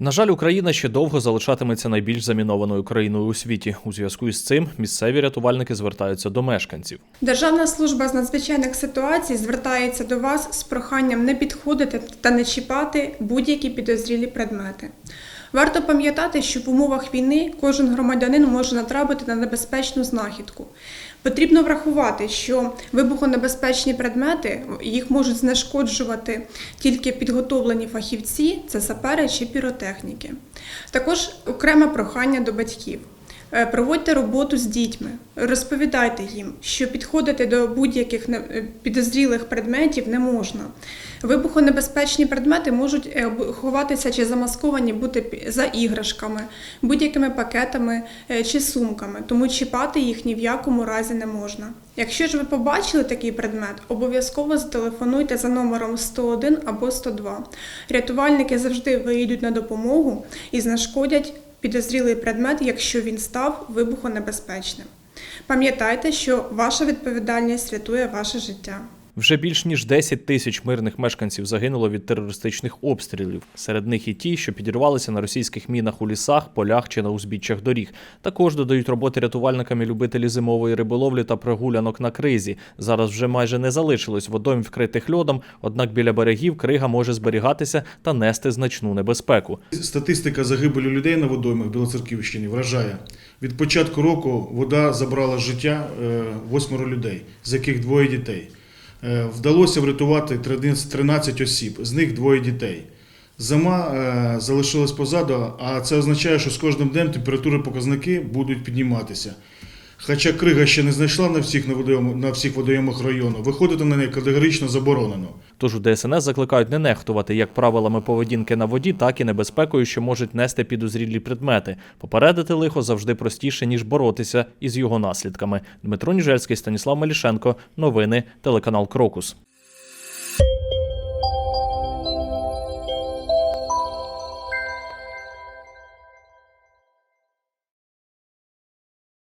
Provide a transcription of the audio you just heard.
На жаль, Україна ще довго залишатиметься найбільш замінованою країною у світі. У зв'язку із цим місцеві рятувальники звертаються до мешканців. Державна служба з надзвичайних ситуацій звертається до вас з проханням не підходити та не чіпати будь-які підозрілі предмети. Варто пам'ятати, що в умовах війни кожен громадянин може натрапити на небезпечну знахідку. Потрібно врахувати, що вибухонебезпечні предмети їх можуть знешкоджувати тільки підготовлені фахівці, це сапери чи піротехніки. Також окреме прохання до батьків. Е, Проводьте роботу з дітьми, розповідайте їм, що підходити до будь-яких е, підозрілих предметів не можна. Вибухонебезпечні предмети можуть е, ховатися чи замасковані бути за іграшками, будь-якими пакетами е, чи сумками, тому чіпати їх ні в якому разі не можна. Якщо ж ви побачили такий предмет, обов'язково зателефонуйте за номером 101 або 102. Рятувальники завжди виїдуть на допомогу і знешкодять підозрілий предмет, якщо він став вибухонебезпечним. Пам'ятайте, що ваша відповідальність рятує ваше життя. Вже більш ніж 10 тисяч мирних мешканців загинуло від терористичних обстрілів. Серед них і ті, що підірвалися на російських мінах у лісах, полях чи на узбіччях доріг. Також додають роботи рятувальниками любителі зимової риболовлі та прогулянок на кризі. Зараз вже майже не залишилось водойм вкритих льодом, однак біля берегів крига може зберігатися та нести значну небезпеку. Статистика загибелі людей на водоймах Білоцерківщини вражає. Від початку року вода забрала життя е, восьмеро людей, з яких двоє дітей. Е, Вдалося врятувати 13 13 осіб, з них двоє дітей. Зима е, залишилась позаду, а це означає, що з кожним днем температури показники будуть підніматися. Хоча крига ще не знайшла на всіх, на всіх водойомах району, виходити на неї категорично заборонено. Тож у ДСНС закликають не нехтувати як правилами поведінки на воді, так і небезпекою, що можуть нести підозрілі предмети. Попередити лихо завжди простіше ніж боротися із його наслідками. Дмитро Ніжельський, Станіслав Малішенко, Новини телеканал Крокус.